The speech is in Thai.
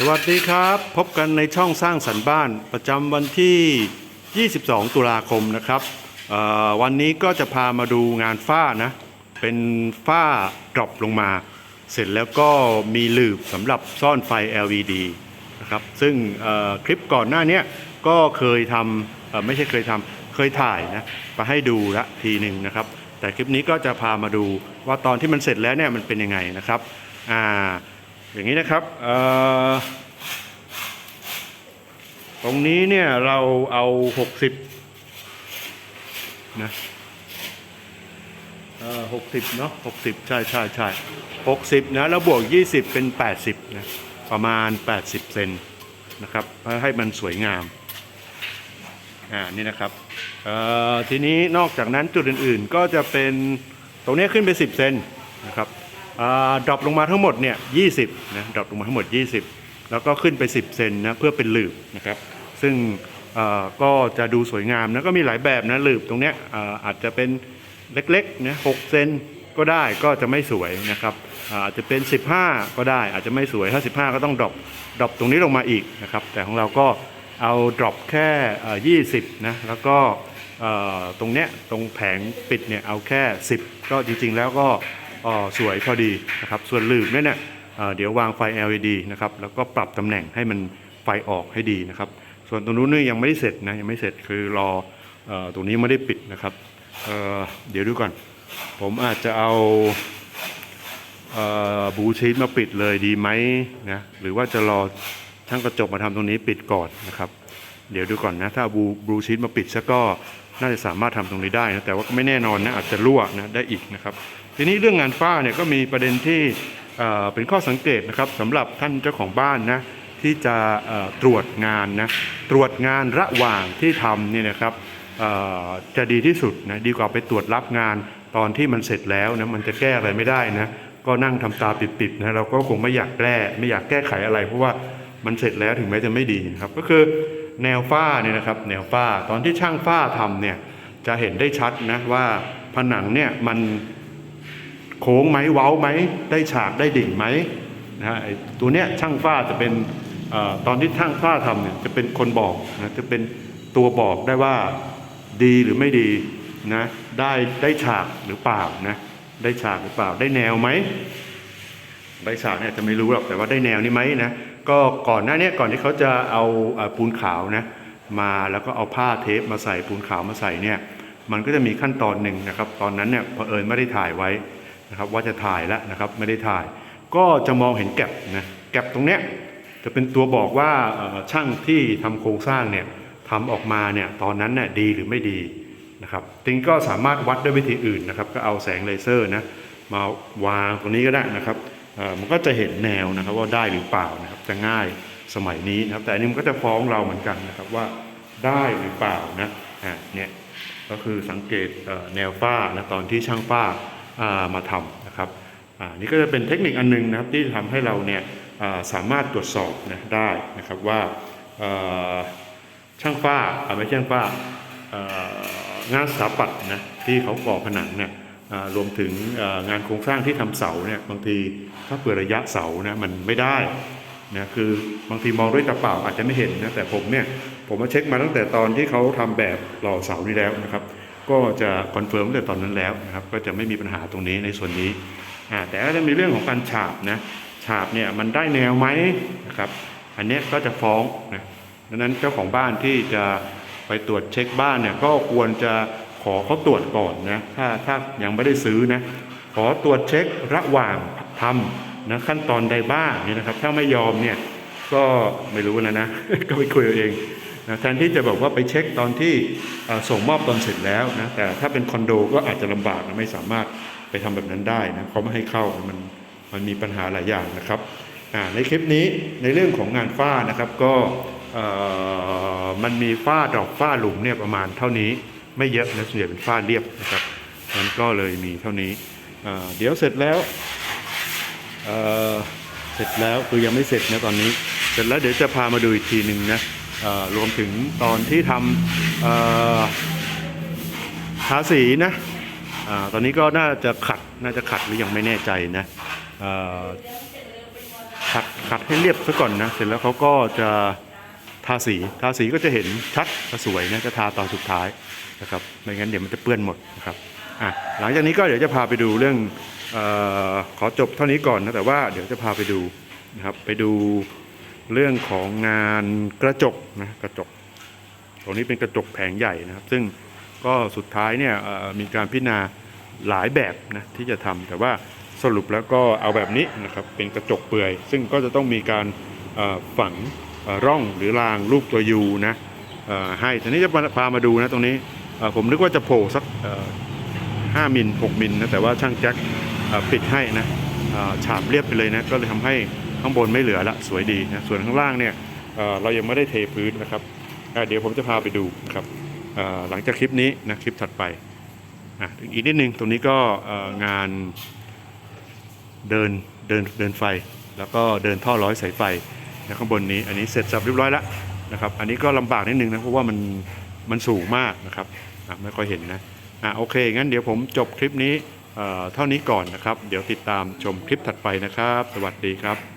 สวัสดีครับ พบกันในช่องสร้างสรรค์บ้านประจำวันที่ 22 ตุลาคมนะครับวันนี้ก็จะพามาดูงานฝ้านะ เป็นฝ้าดรอปลงมา เสร็จแล้วก็มีหลืบสำหรับซ่อนไฟ LED นะครับซึ่งคลิปก่อนหน้านี้ก็เคยทำไม่ใช่เคยทำเคยถ่ายนะมาให้ดูละทีหนึ่งนะครับ แต่คลิปนี้ก็จะพามาดูว่าตอนที่มันเสร็จแล้วเนี่ยมันเป็นยังไงนะครับอ่า อย่างนี้นะครับตรงนี้เนี่ยเราเอา60นะเอ่อ60เนาะ60ใช่ใช่ใช่60นะ แล้วบวก20เป็น80นะ ประมาณ80เซนนะครับเพื่อให้มันสวยงาม อ่า นี่นะครับ เอ่อ ทีนี้นอกจากนั้นจุดอื่นๆก็จะเป็นตรงนี้ขึ้นไป10เซนนะครับ ดรอปลงมาทั้งหมดเนี่ย20นะดรอปลงมาทั้งหมด 20 แล้วก็ขึ้นไป 10 เซนนะเพื่อเป็นหลืบนะครับซึ่งก็จะดูสวยงามนะก็มีหลายแบบนะหลืบตรงเนี้ยออาจจะเป็นเล็กๆนะ6เซนก็ได้ก็จะไม่สวยนะครับอาจจะเป็น 15 ก็ได้อาจจะไม่สวยถ้า15 ก็ต้องดรอปดรอปตรงนี้ลงมาอีกนะครับแต่ของเราก็เอาดรอปแค่เอ่อ20 นะแล้วก็ตรงเนี้ยตรงแผงปิดเนี่ยเอาแค่ 10 ก็จริงๆแล้วก็ สวยพอดีนะครับส่วนลืมเนี่ยเนี่ยเดี๋ยววางไฟ LED นะครับแล้วก็ปรับตำแหน่งให้มันไฟออกให้ดีนะครับ ส่วนตรงนู้นเนี่ยยังไม่ได้เสร็จนะยังไม่เสร็จคือรออตรงนี้ไม่ได้ปิดนะครับเเดี๋ยวดูก่อน ผมอาจจะเอาเออบูชีตมาปิดเลยดีไหมนะหรือว่าจะรอช่างกระจกมาทำตรงนี้ปิดก่อนนะครับ เดี๋ยวดูก่อนนะถ้าบูบูชีตมาปิดซะก็น่าจะสามารถทำตรงนี้ได้นะแต่ว่าก็ไม่แน่นอนนะอาจจะรั่วนะได้อีกนะครับ ทีนี้เรื่องงานฝ้าเนี่ยก็มีประเด็นที่เป็นข้อสังเกตนะครับสำหรับท่านเจ้าของบ้านนะที่จะตรวจงานนะตรวจงานระหว่างที่ทำเนี่ยนะครับจะดีที่สุดนะดีกว่าไปตรวจรับงานตอนที่มันเสร็จแล้วนะมันจะแก้อะไรไม่ได้นะก็นั่งทำตาปิดๆนะเราก็คงไม่อยากแก้ไม่อยากแก้ไขอะไร เพราะว่ามันเสร็จแล้วถึงแม้จะไม่ดีนะครับก็คือแนวฝ้าเนี่ยนะครับแนวฝ้าตอนที่ช่างฝ้าทำเนี่ยจะเห็นได้ชัดนะว่าผนังเนี่ยมัน โค้งไหมเว้าไหมได้ฉากได้ดิ่งไหมนะฮะตัวเนี้ยช่างฝ้าจะเป็นอตอนที่ช่างฝ้าทำเนี่ยจะเป็นคนบอกนะจะเป็นตัวบอกได้ว่าดีหรือไม่ดีนะได้ได้ฉากหรือเปล่านะได้ฉากหรือเปล่าได้แนวไหมได้ฉากเนี่ยจะไม่รู้หรอกแต่ว่าได้แนวนี้ไหมนะก็ก่อนหน้านี้ก่อนที่เขาจะเอาปูนขาวนะมาแล้วก็เอาผ้าเทปมาใส่ปูนขาวมาใส่เนี่ยมันก็จะมีขั้นตอนหนึ่งนะครับ ตอนนั้นเนี่ยเผอิญไม่ได้ถ่ายไว้ นะครับว่าจะถ่ายแล้วนะครับไม่ได้ถ่าย ก็จะมองเห็นแก็บนะแก็บตรงเนี้ยจะเป็นตัวบอกว่าช่างที่ทำโครงสร้างเนี่ยทำออกมาเนี่ยตอนนั้นเนี่ยดีหรือไม่ดีนะครับจริงก็สามารถวัดด้วยวิธีอื่นนะครับก็เอาแสงเลเซอร์นะมาวางตรงนี้ก็ได้นะครับมันก็จะเห็นแนวนะครับว่าได้หรือเปล่านะครับจะง่ายสมัยนี้นะครับแต่อันนี้มันก็จะฟ้องเราเหมือนกันนะครับว่าได้หรือเปล่านะอ่าเนี่ยก็คือสังเกตแนวฝ้านะตอนที่ช่างฝ้า มาทำนะครับอ่านี่ก็จะเป็นเทคนิคอันหนึงนะครับที่ทำให้เราเนี่ยสามารถตรวจสอบนะได้นะครับว่าช่างฝ้าไม่ใช่ช่างฝ้างานสถาปัตย์นะที่เขาก่อผนังเนี่ยรวมถึงงานโครงสร้างที่ทำเสาเนี่ยบางทีถ้าเปิดระยะเสานะมันไม่ได้นะคือบางทีมองด้วยตาเปล่าอาจจะไม่เห็นนะแต่ผมเนี่ยผมมาเช็คมาตั้งแต่ตอนที่เขาทำแบบหล่อเสานี่แล้วนะครับ ก็จะคอนเฟิร์มตั้งแต่ตอนนั้นแล้วนะครับก็จะไม่มีปัญหาตรงนี้ในส่วนนี้แต่ก็จะมีเรื่องของการฉาบนะฉาบเนี่ยมันได้แนวไหมนะครับอันนี้ก็จะฟ้องนะดังนั้นเจ้าของบ้านที่จะไปตรวจเช็คบ้านเนี่ยก็ควรจะขอเขาตรวจก่อนนะถ้าถ้ายังไม่ได้ซื้อนะขอตรวจเช็คระหว่างทำนะขั้นตอนใดบ้างนี่นะครับ ถ้าไม่ยอมเนี่ยก็ไม่รู้นะนะก็ไปคุยเอาเอง นะแทนที่จะบอกว่าไปเช็คตอนที่ส่งมอบตอนเสร็จแล้วนะแต่ถ้าเป็นคอนโดก็อาจจะลำบากนะไม่สามารถไปทำแบบนั้นได้นะเขาไม่ให้เข้ามันมันมีปัญหาหลายอย่างนะครับในคลิปนี้ในเรื่องของงานฝ้านะครับก็มันมีฝ้าดอกฝ้าหลุมเนี่ยประมาณเท่านี้ไม่เยอะนะส่วนใหญ่เป็นฝ้าเรียบนะครับมันก็เลยมีเท่านี้เดี๋ยวเสร็จแล้วเเสร็จแล้วคือยังไม่เสร็จนะตอนนี้ เสร็จแล้วเดี๋ยวจะพามาดูอีกทีหนึ่งนะ รวมถึงตอนที่ทำทาสีนะอตอนนี้ก็น่าจะขัดน่าจะขัดหรือยังไม่แน่ใจนะขัดขัดให้เรียบซะก่อนนะเสร็จแล้วเขาก็จะทาสีทาสีก็จะเห็นชัดและสวยนะจะทาตอนสุดท้ายนะครับไม่งั้นเดี๋ยวมันจะเปื้อนหมดนะครับอะหลังจากนี้ก็เดี๋ยวจะพาไปดูเรื่องออขอจบเท่านี้ก่อนนะแต่ว่าเดี๋ยวจะพาไปดูนะครับไปดู เรื่องของงานกระจกนะกระจกตรงนี้เป็นกระจกแผงใหญ่นะครับ ซึ่งก็สุดท้ายเนี่ยมีการพิจารณาหลายแบบนะที่จะทำแต่ว่าสรุปแล้วก็เอาแบบนี้นะครับเป็นกระจกเปลือย ซึ่งก็จะต้องมีการฝังร่องหรือรางรูปตัวยูนะให้ทีนี้จะพามาดูนะตรงนี้ผมนึกว่าจะโผล่สักเอ่อ5มิล6มิลนะแต่ว่าช่างแจ็คปิดให้นะฉาบเรียบไปเลยนะก็เลยทำให้ ข้างบนไม่เหลือละสวยดีนะส่วนข้างล่างเนี่ยเเรายังไม่ได้เทพื้นนะครับเดี๋ยวผมจะพาไปดูนะครับหลังจากคลิปนี้นะคลิปถัดไปอะอีกนิดนึงตรงนี้ก็งานเดินเดินเดินไฟ แล้วก็เดินท่อร้อยสายไฟนะข้างบนนี้อันนี้เสร็จสับเรียบร้อยแล้วนะครับอันนี้ก็ลำบากนิดนึงนะเพราะว่ามันมันสูงมากนะครับไม่ค่อยเห็นนะอะโอเค งั้นเดี๋ยวผมจบคลิปนี้เท่านี้ก่อนนะครับ เดี๋ยวติดตามชมคลิปถัดไปนะครับ สวัสดีครับ